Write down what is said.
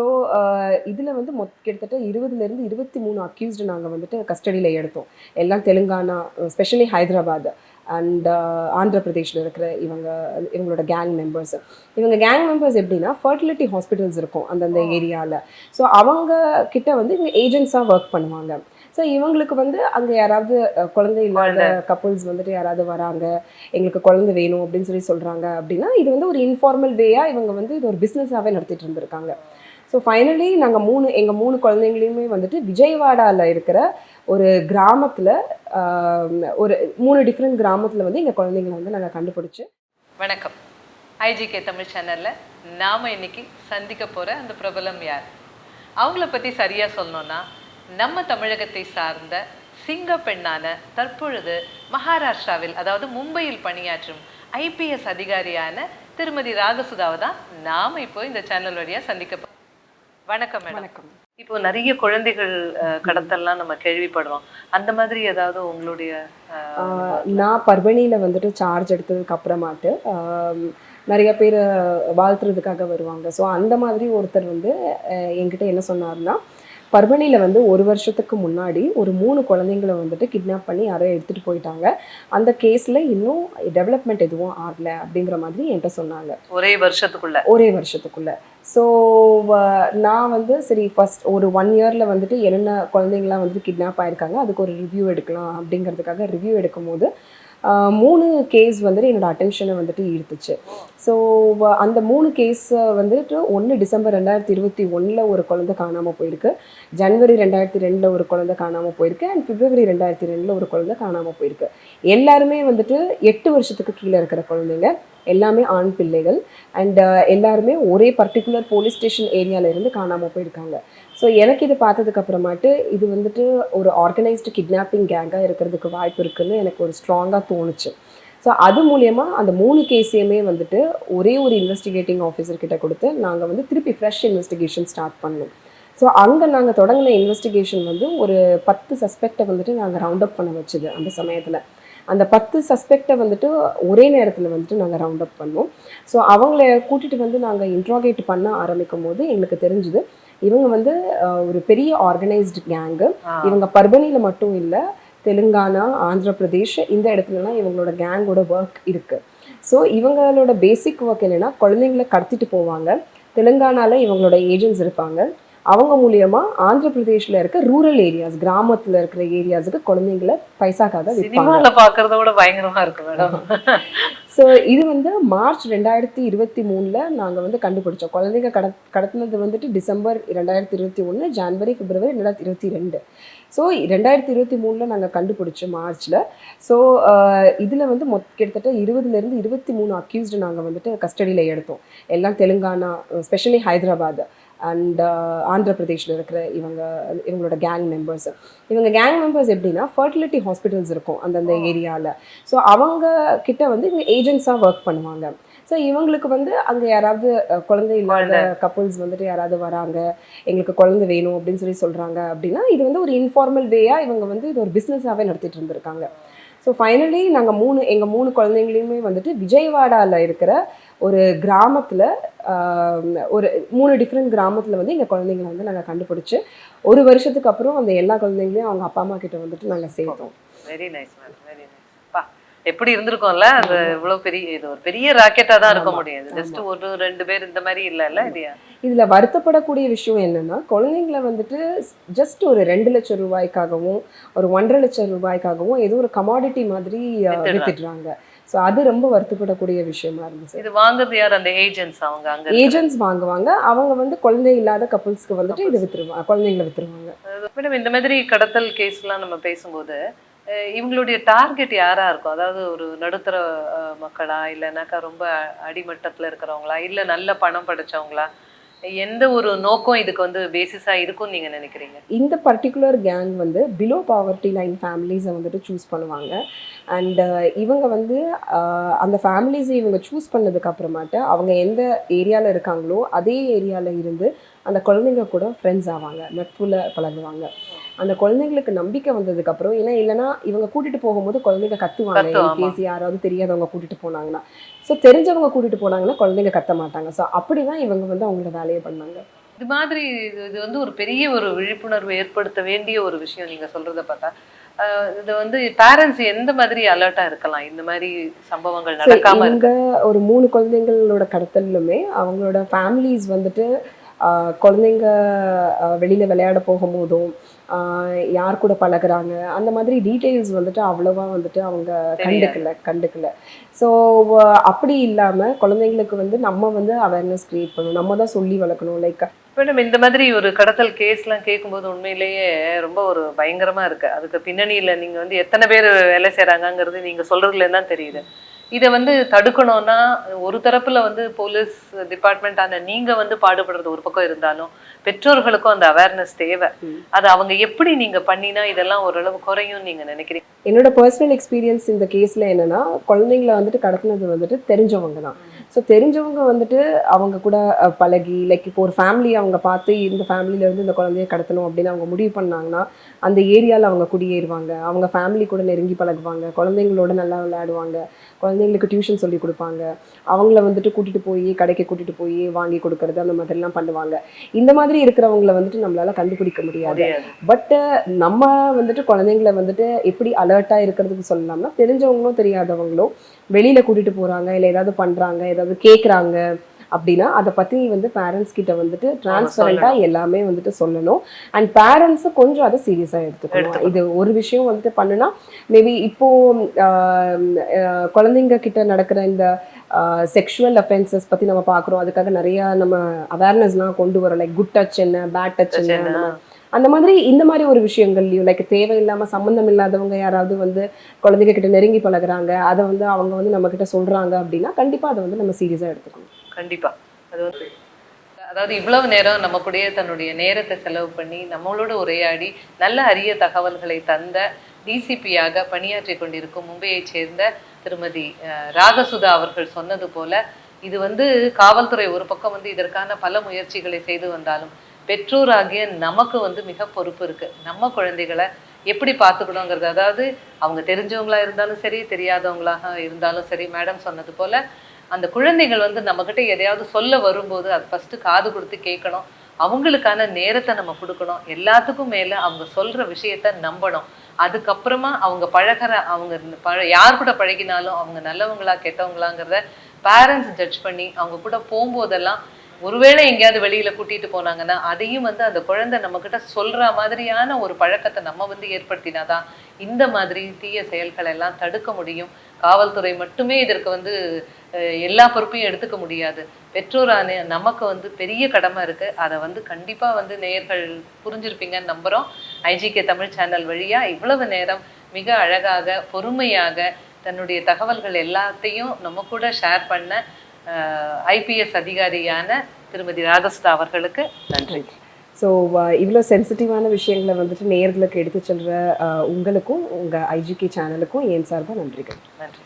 So இதில் வந்து மொத் கிட்டத்தட்ட இருபதுலேருந்து இருபத்தி மூணு அக்யூஸ்டு நாங்கள் வந்துட்டு கஸ்டடியில் எடுத்தோம். எல்லாம் தெலுங்கானா ஸ்பெஷலி ஹைதராபாத் அண்ட் ஆந்திர பிரதேஷில் இருக்கிற இவங்க இவங்களோட கேங் மெம்பர்ஸ் இவங்க கேங் மெம்பர்ஸ் எப்படின்னா ஃபர்டிலிட்டி ஹாஸ்பிட்டல்ஸ் இருக்கும் அந்தந்த ஏரியாவில் ஸோ அவங்க கிட்ட வந்து இவங்க ஏஜென்ட்ஸாக ஒர்க் பண்ணுவாங்க. ஸோ இவங்களுக்கு வந்து அங்கே யாராவது குழந்தை இல்லாத கப்புள்ஸ் வந்துட்டு யாராவது வராங்க எங்களுக்கு குழந்தை வேணும் அப்படின்னு சொல்லி சொல்கிறாங்க அப்படின்னா இது வந்து ஒரு இன்ஃபார்மல் வேயாக இவங்க வந்து இது ஒரு பிஸ்னஸாகவே நடத்திட்டு இருந்திருக்காங்க. ஸோ ஃபைனலி நாங்கள் மூணு எங்கள் மூணு குழந்தைங்களையுமே வந்துட்டு விஜயவாடாவில் இருக்கிற ஒரு கிராமத்தில் ஒரு மூணு டிஃப்ரெண்ட் கிராமத்தில் வந்து எங்கள் குழந்தைங்களை வந்து நாங்கள் கண்டுபிடிச்சி. வணக்கம். ஐஜிகே தமிழ் சேனலில் நாம் இன்னைக்கு சந்திக்க போகிற அந்த பிரபலம் யார்? அவங்கள பற்றி சரியாக சொல்லணும்னா நம்ம தமிழகத்தை சார்ந்த சிங்க பெண்ணான தற்பொழுது மகாராஷ்டிராவில் அதாவது மும்பையில் பணியாற்றும் ஐபிஎஸ் அதிகாரியான திருமதி ராகசுதாவை தான் நாம இப்போ இந்த சேனல் வழியாக சந்திக்க வணக்கம் மேடம் வணக்கம். இப்போ நிறைய குழந்தைகள் கடத்தல்லாம் நம்ம கேள்விப்படுறோம். அந்த மாதிரி ஏதாவது உங்களுடைய நான் பர்பணியில் வந்துட்டு சார்ஜ் எடுத்ததுக்கு அப்புறமாட்டு நிறைய பேர் வாழ்த்துறதுக்காக வருவாங்க. ஸோ அந்த மாதிரி ஒருத்தர் வந்து என்கிட்ட என்ன சொன்னார்னா பர்பணியில் வந்து ஒரு வருஷத்துக்கு முன்னாடி ஒரு மூணு குழந்தைங்களை வந்துட்டு கிட்னாப் பண்ணி யாரோ எடுத்துகிட்டு போயிட்டாங்க. அந்த கேஸில் இன்னும் டெவலப்மெண்ட் எதுவும் ஆகலை அப்படிங்கிற மாதிரி என்கிட்ட சொன்னாங்க. ஒரே வருஷத்துக்குள்ள. ஒரே வருஷத்துக்குள்ள. ஸோ நான் வந்து சரி ஃபஸ்ட் ஒரு ஒன் இயரில் வந்துட்டு என்னென்ன குழந்தைங்களாம் வந்துட்டு கிட்னாப் ஆகிருக்காங்க அதுக்கு ஒரு ரிவ்யூ எடுக்கலாம் அப்படிங்கிறதுக்காக ரிவ்யூ எடுக்கும்போது மூணு கேஸ் வந்துட்டு என்னோடய அட்டென்ஷனை வந்துட்டு ஈர்த்துச்சு. ஸோ அந்த மூணு கேஸ் வந்துட்டு ஒன்று டிசம்பர் ரெண்டாயிரத்தி இருபத்தி ஒன்றில் ஒரு குழந்தை காணாமல் போயிருக்கு ஜனவரி ரெண்டாயிரத்தி ரெண்டில் ஒரு குழந்தை காணாமல் போயிருக்கு அண்ட் பிப்ரவரி ரெண்டாயிரத்தி ரெண்டில் ஒரு குழந்தை காணாமல் போயிருக்கு. எல்லாருமே வந்துட்டு எட்டு வருஷத்துக்கு கீழே இருக்கிற குழந்தைங்க. எல்லாமே ஆண் பிள்ளைகள். அண்ட் uh, எல்லாருமே ஒரே பர்டிகுலர் போலீஸ் ஸ்டேஷன் ஏரியாவில் இருந்து காணாமல் போயிருக்காங்க. ஸோ எனக்கு இது பார்த்ததுக்கு அப்புறமாட்டு இது வந்துட்டு ஒரு ஆர்கனைஸ்டு கிட்னாப்பிங் கேங்காக இருக்கிறதுக்கு வாய்ப்பு இருக்குன்னு எனக்கு ஒரு ஸ்ட்ராங்காக தோணுச்சு. ஸோ அது மூலயமா அந்த மூணு கேஸையுமே வந்துட்டு ஒரே ஒரு இன்வெஸ்டிகேட்டிங் ஆஃபீஸர்கிட்ட கொடுத்து நாங்கள் வந்து திருப்பி ஃப்ரெஷ் இன்வெஸ்டிகேஷன் ஸ்டார்ட் பண்ணோம். ஸோ அங்கே நாங்கள் தொடங்கின இன்வெஸ்டிகேஷன் வந்து ஒரு பத்து சஸ்பெக்டை வந்துட்டு நாங்கள் ரவுண்ட் அப் பண்ண வச்சுது அந்த சமயத்தில். அந்த பத்து சஸ்பெக்டை வந்துட்டு ஒரே நேரத்தில் வந்துட்டு நாங்கள் ரவுண்ட் அப் பண்ணோம் ஸோ அவங்கள கூட்டிகிட்டு வந்து நாங்கள் இன்ட்ராகேட் பண்ண ஆரம்பிக்கும் போது எங்களுக்கு தெரிஞ்சுது இவங்க வந்து ஒரு பெரிய ஆர்கனைஸ்டு கேங்கு. இவங்க பர்பனியில் மட்டும் இல்லை தெலுங்கானா ஆந்திர பிரதேஷ் இந்த இடத்துலலாம் இவங்களோட கேங்கோட ஒர்க் இருக்குது ஸோ இவங்களோட பேசிக் ஒர்க் என்னென்னா குழந்தைங்களை கடத்திட்டு போவாங்க. தெலுங்கானால இவங்களோட ஏஜென்ட்ஸ் இருப்பாங்க. அவங்க மூலியமா ஆந்திர பிரதேஷ்ல இருக்க ரூரல் ஏரியாஸ் கிராமத்துல இருக்கிற ஏரியாஸுக்கு குழந்தைங்களை பைசாக்காக விற்பாங்க. சினிமால பாக்குறத விட பயங்கரமா இருக்கு மேடம். ஸோ இது வந்து மார்ச் ரெண்டாயிரத்தி இருபத்தி மூணில் நாங்கள் வந்து கண்டுபிடிச்சோம். குழந்தைங்க கட கடத்தினது வந்துட்டு டிசம்பர் ரெண்டாயிரத்தி இருபத்தி ஒன்று ஜனவரி பிப்ரவரி ரெண்டாயிரத்தி இருபத்தி ரெண்டு. ஸோ ரெண்டாயிரத்தி இருபத்தி மூணில் நாங்கள் கண்டுபிடிச்சோம் மார்ச்சில் ஸோ இதில் வந்து மொத் கிட்டத்தட்ட இருபதுலேருந்து இருபத்தி மூணு அக்யூஸ்டு நாங்கள் வந்துட்டு கஸ்டடியில் எடுத்தோம். எல்லாம் தெலுங்கானா ஸ்பெஷலி ஹைதராபாத். அண்ட் ஆந்திர பிரதேஷில் இருக்கிற இவங்க இவங்களோட கேங் மெம்பர்ஸ் இவங்க கேங் மெம்பர்ஸ் எப்படின்னா ஃபர்டிலிட்டி ஹாஸ்பிட்டல்ஸ் இருக்கும் அந்தந்த ஏரியாவில் ஸோ அவங்க கிட்ட வந்து இவங்க ஏஜென்ட்ஸாக ஒர்க் பண்ணுவாங்க. ஸோ இவங்களுக்கு வந்து அங்கே யாராவது குழந்தை இல்லாத கப்புள்ஸ் வந்துட்டு யாராவது வராங்க எங்களுக்கு குழந்தை வேணும் அப்படின்னு சொல்லி சொல்கிறாங்க அப்படின்னா இது வந்து ஒரு இன்ஃபார்மல் வேயாக இவங்க வந்து இது ஒரு பிஸ்னஸாகவே நடத்திட்டு இருந்திருக்காங்க. ஸோ ஃபைனலி நாங்கள் மூணு எங்கள் மூணு குழந்தைங்களையுமே வந்துட்டு விஜயவாடாவில் இருக்கிற ஒரு கிராமத்தில் ஒரு மூணு டிஃப்ரெண்ட் கிராமத்தில் வந்து எங்கள் குழந்தைங்களை வந்து நாங்கள் கண்டுபிடிச்சி ஒரு வருஷத்துக்கு அப்புறம் அந்த எல்லா குழந்தைங்களையும் அவங்க அப்பா அம்மா கிட்ட வந்துட்டு நாங்கள் சேர்த்தோம். வெரி நைஸ் வெரி எப்படி இருந்திருக்கும்ல? அது இவ்வளவு பெரிய இது ஒரு பெரிய ராக்கெட்டா தான் இருக்க ஆமா, முடியும் ஜஸ்ட் ஒரு ரெண்டு பேர் இந்த மாதிரி இல்ல இல்லையா இதில் வருத்தப்படக்கூடிய விஷயம் என்னன்னா குழந்தைங்களை வந்துட்டு ஜஸ்ட் ஒரு ரெண்டு லட்சம் ரூபாய்க்காகவும் ஒரு ஒன்றரை லட்சம் ரூபாய்க்காகவும் ஏதோ ஒரு கமாடிட்டி மாதிரி வித்துடுறாங்க. ஸோ அது ரொம்ப வருத்தப்படக்கூடிய விஷயமா இருந்துச்சு. இது வாங்குறது யார்? அந்த ஏஜென்ட்ஸ் அவங்க அங்க ஏஜென்ட்ஸ் வாங்குவாங்க. அவங்க வந்து குழந்தை இல்லாத கப்புள்ஸ்க்கு வந்துட்டு இது வித்துருவாங்க குழந்தைங்களை வித்துருவாங்க. மேடம் இந்த மாதிரி கடத்தல் கேஸ்லாம் நம்ம பேசும்போது இவங்களுடைய டார்கெட் யாரா இருக்கும்? அதாவது ஒரு நடுத்தர மக்களா? இல்லைனாக்கா ரொம்ப அடிமட்டத்தில் இருக்கிறவங்களா? இல்ல நல்ல பணம் படைச்சவங்களா? எந்த ஒரு நோக்கம் இதுக்கு வந்து பேசிஸாக இருக்கும்னு நீங்கள் நினைக்கிறீங்க? இந்த பர்டிகுலர் கேங் வந்து பிலோ பாவர்ட்டி லைன் ஃபேமிலிஸை வந்துட்டு சூஸ் பண்ணுவாங்க. அண்ட் இவங்க வந்து அந்த ஃபேமிலிஸை இவங்க சூஸ் பண்ணதுக்கு அப்புறமாட்டு அவங்க எந்த ஏரியாவில் இருக்காங்களோ அதே ஏரியாவில் இருந்து அந்த குழந்தைங்க கூட ஃப்ரெண்ட்ஸ் ஆவாங்க. நட்புல பழகுவாங்க. அந்த குழந்தைங்களுக்கு நம்பிக்கை வந்ததுக்கு அப்புறம் ஏன்னா இல்லைன்னா இவங்க கூட்டிட்டு போகும்போது குழந்தைங்க கத்துவாங்க. கேஸ் யாராவது தெரியாதவங்க கூட்டிட்டு போனாங்கன்னா. ஸோ தெரிஞ்சவங்க கூட்டிட்டு போனாங்கன்னா குழந்தைங்க கத்த மாட்டாங்க. ஸோ அப்படிதான் இவங்க வந்து அவங்களோட வேலையை பண்ணாங்க. இது மாதிரி இது வந்து ஒரு பெரிய ஒரு விழிப்புணர்வு ஏற்படுத்த வேண்டிய ஒரு விஷயம் நீங்க சொல்றத பார்த்தா இது வந்து பேரண்ட்ஸ் எந்த மாதிரி அலர்ட்டா இருக்கலாம்? இந்த மாதிரி சம்பவங்கள் நடக்காம இங்க ஒரு மூணு குழந்தைங்களோட கடத்தலுமே அவங்களோட ஃபேமிலிஸ் வந்துட்டு குழந்தைங்க வெளியில விளையாட போகும்போதும் யார் கூட பழகுறாங்க அந்த மாதிரி டீட்டெயில்ஸ் வந்துட்டு அவ்வளவா வந்துட்டு அவங்க கண்டுக்கல கண்டுக்கல. ஸோ அப்படி இல்லாம குழந்தைங்களுக்கு வந்து நம்ம வந்து அவேர்னஸ் கிரியேட் பண்ணணும். நம்ம தான் சொல்லி வளர்க்கணும் லைக் மேடம் இந்த மாதிரி ஒரு கடத்தல் கேஸ்லாம் கேட்கும்போது உண்மையிலேயே ரொம்ப ஒரு பயங்கரமா இருக்கு. அதுக்கு பின்னணியில நீங்க வந்து எத்தனை பேர் வேலை செய்றாங்கங்கிறது நீங்க சொல்றதுல தான் தெரியுது. இதை வந்து தடுக்கணும்னா ஒரு தரப்புல வந்து போலீஸ் டிபார்ட்மெண்ட் ஆன நீங்க வந்து பாடுபடுறது ஒரு பக்கம் இருந்தாலும் பெற்றோர்களுக்கும் அந்த அவேர்னஸ் தேவை. அது அவங்க எப்படி நீங்க பண்ணினா இதெல்லாம் ஓரளவு குறையும் நீங்க நினைக்கிறீங்க? என்னோட பர்சனல் எக்ஸ்பீரியன்ஸ் இந்த கேஸில் என்னன்னா குழந்தைங்கள வந்துட்டு கடத்தினது வந்துட்டு தெரிஞ்சவங்க தான். ஸோ தெரிஞ்சவங்க வந்துட்டு அவங்க கூட பழகி லைக் இப்போ ஒரு ஃபேமிலி அவங்க பார்த்து இந்த ஃபேமிலியில இருந்து இந்த குழந்தைய கடத்தணும் அப்படின்னு அவங்க முடிவு பண்ணாங்கன்னா அந்த ஏரியாவில் அவங்க குடியேறுவாங்க. அவங்க ஃபேமிலி கூட நெருங்கி பழகுவாங்க. குழந்தைங்களோட நல்லா விளையாடுவாங்க. குழந்தைங்களுக்கு டியூஷன் சொல்லி கொடுப்பாங்க. அவங்கள வந்துட்டு கூட்டிட்டு போய் கடைக்கு கூட்டிட்டு போய் வாங்கி கொடுக்கறது அந்த மாதிரிலாம் பண்ணுவாங்க. இந்த மாதிரி இருக்கிறவங்கள வந்துட்டு நம்மளால கண்டுபிடிக்க முடியாது. முடியாது. பட் நம்ம வந்துட்டு குழந்தைங்கள வந்துட்டு எப்படி அலர்ட்டா இருக்கிறதுக்கு சொல்லலாம்னா தெரிஞ்சவங்களும் தெரியாதவங்களும் வெளியில கூட்டிட்டு போறாங்க இல்ல ஏதாவது பண்றாங்க ஏதாவது கேக்குறாங்க அப்படின்னா அதை பத்தி வந்து பேரண்ட்ஸ் கிட்ட வந்துட்டு டிரான்ஸ்பரண்டா எல்லாமே வந்துட்டு சொல்லணும். அண்ட் பேரண்ட்ஸ் கொஞ்சம் அதை சீரியஸா எடுத்துக்கணும். இது ஒரு விஷயம் வந்துட்டு பண்ணுனா மேபி இப்போ குழந்தைங்க கிட்ட நடக்கிற இந்த செக்ஷுவல் அஃபென்சஸ் பத்தி நம்ம பார்க்குறோம். அதுக்காக நிறைய நம்ம அவேர்னஸ்லாம் கொண்டு வரோம் லைக் குட் டச் என்ன பேட் டச் என்ன அந்த மாதிரி. இந்த மாதிரி ஒரு விஷயங்கள்லையும் லைக் தேவையில்லாம சம்மந்தம் இல்லாதவங்க யாராவது வந்து குழந்தைங்க கிட்ட நெருங்கி பழகுறாங்க அதை வந்து அவங்க வந்து நம்ம கிட்ட சொல்றாங்க அப்படின்னா கண்டிப்பா அதை வந்து நம்ம சீரியஸாக எடுத்துக்கணும் கண்டிப்பா அது வந்து அதாவது இவ்வளவு நேரம் நம்ம கூட தன்னுடைய நேரத்தை செலவு பண்ணி நம்மளோட உரையாடி நல்ல அரிய தகவல்களை தந்த டிசிபியாக பணியாற்றி கொண்டிருக்கும் மும்பையைச் சேர்ந்த திருமதி அஹ், ராகசுதா அவர்கள் சொன்னது போல இது வந்து காவல்துறை ஒரு பக்கம் வந்து இதற்கான பல முயற்சிகளை செய்து வந்தாலும் பெற்றோராகிய நமக்கு வந்து மிக பொறுப்பு இருக்கு. நம்ம குழந்தைகளை எப்படி பார்த்துக்கணுங்கிறது. அதாவது அவங்க தெரிஞ்சவங்களா இருந்தாலும் சரி தெரியாதவங்களாக இருந்தாலும் சரி மேடம் சொன்னது போல அந்த குழந்தைகள் வந்து நம்மக்கிட்ட எதையாவது சொல்ல வரும்போது அது ஃபஸ்ட்டு காது கொடுத்து கேட்கணும். அவங்களுக்கான நேரத்தை நம்ம கொடுக்கணும். எல்லாத்துக்கும் மேலே அவங்க சொல்கிற விஷயத்த நம்பணும். அதுக்கப்புறமா அவங்க பழகுற அவங்க பழ யார் கூட பழகினாலும் அவங்க நல்லவங்களா கெட்டவங்களாங்கிறத பேரண்ட்ஸ் ஜட்ஜ் பண்ணி அவங்க கூட போகும்போதெல்லாம் ஒருவேளை எங்கேயாவது வெளியில கூட்டிட்டு போனாங்கன்னா அதையும் வந்து அந்த குழந்தை நம்ம கிட்ட சொல்ற மாதிரியான ஒரு பழக்கத்தை நம்ம வந்து ஏற்படுத்தினாதான் இந்த மாதிரி தீய செயல்களை எல்லாம் தடுக்க முடியும். காவல்துறை மட்டுமே இதற்கு வந்து எல்லா பொறுப்பையும் எடுத்துக்க முடியாது. பெற்றோரான நமக்கு வந்து பெரிய கடமை இருக்கு. அதை வந்து கண்டிப்பா வந்து நேயர்கள் புரிஞ்சிருப்பீங்கன்னு நம்புறோம். ஐஜிகே தமிழ் சேனல் வழியா இவ்வளவு நேரம் மிக அழகாக பொறுமையாக தன்னுடைய தகவல்கள் எல்லாத்தையும் நம்ம கூட ஷேர் பண்ண ஐபிஎஸ் அதிகாரியான திருமதி ராகஸ்தா அவர்களுக்கு நன்றி. ஸோ இவ்வளோ சென்சிட்டிவான விஷயங்களை வந்துட்டு நேர்களுக்கு எடுத்து அஹ், உங்களுக்கும் உங்க ஐஜிகே சேனலுக்கும் என் சார்பாக நன்றிகள். நன்றி.